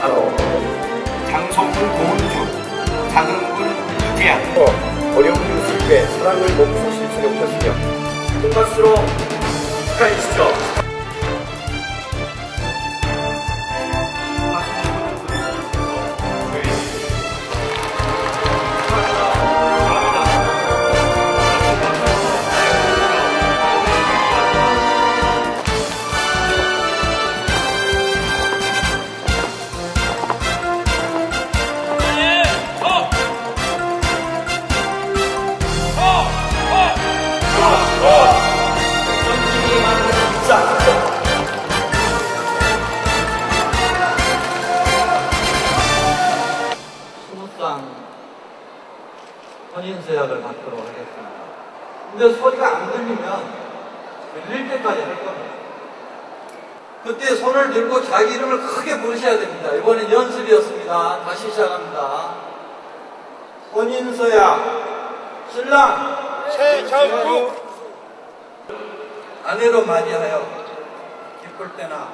바로 장성군 고은주, 장흥군 유재한 어려운 일을 때 사랑을 몸소 실천하셨으며 큰 박수로 축하해 주시죠. 스무쌍 혼인서약을 받도록 하겠습니다. 근데 소리가 안 들리면 들릴 때까지 할 겁니다. 그때 손을 들고 자기 이름을 크게 부르셔야 됩니다. 이번엔 연습이었습니다. 다시 시작합니다. 혼인서약 신랑 최정국 아내로 맞이하여 기쁠 때나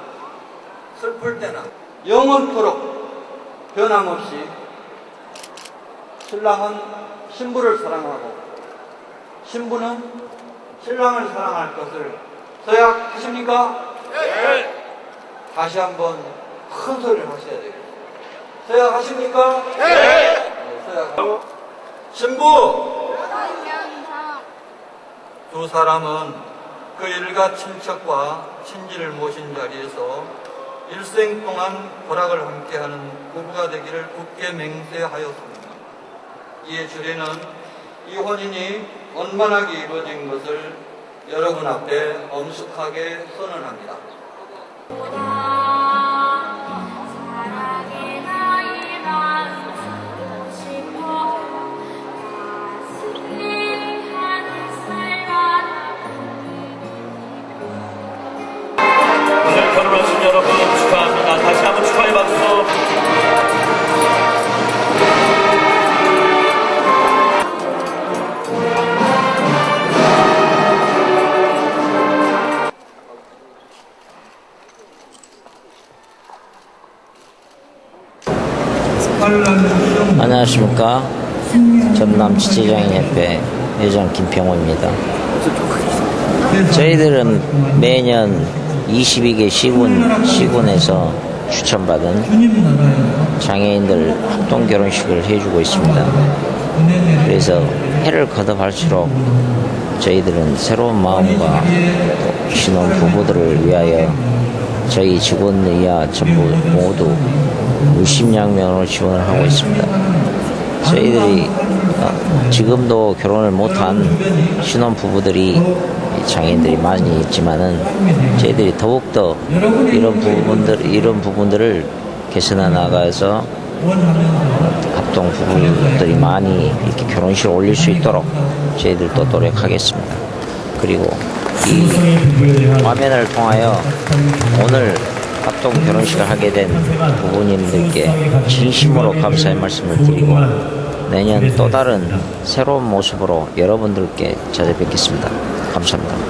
슬플 때나 영원토록 변함없이 신랑은 신부를 사랑하고 신부는 신랑을 사랑할 것을 서약하십니까? 네. 다시 한번 큰 소리를 하셔야 되겠습니다. 서약하십니까? 네. 네, 서약하고 신부 두 사람은 그 일가 친척과 친지를 모신 자리에서 일생 동안 보락을 함께하는 부부가 되기를 굳게 맹세하였습니다. 이에 주례는 이 혼인이 원만하게 이루어진 것을 여러분 앞에 엄숙하게 선언합니다. 안녕하십니까. 전남 지체장애협회 회장 김평호입니다. 저희들은 매년 22개 시군, 시군에서 추천받은 장애인들 합동 결혼식을 해주고 있습니다. 그래서 해를 거듭할수록 저희들은 새로운 마음과 또 신혼 부부들을 위하여 저희 직원이야 전부 모두 물심양면으로 지원을 하고 있습니다. 저희들이 어, 지금도 결혼을 못한 신혼 부부들이 장애인들이 많이 있지만은 저희들이 더욱더 이런 부분들 이런 부분들을 개선해 나가서 합동 부부들이 많이 이렇게 결혼식을 올릴 수 있도록 저희들도 노력하겠습니다. 그리고 이 화면을 통하여 오늘 합동 결혼식을 하게 된 부부님들께 진심으로 감사의 말씀을 드리고 내년 또 다른 새로운 모습으로 여러분들께 찾아뵙겠습니다. 감사합니다.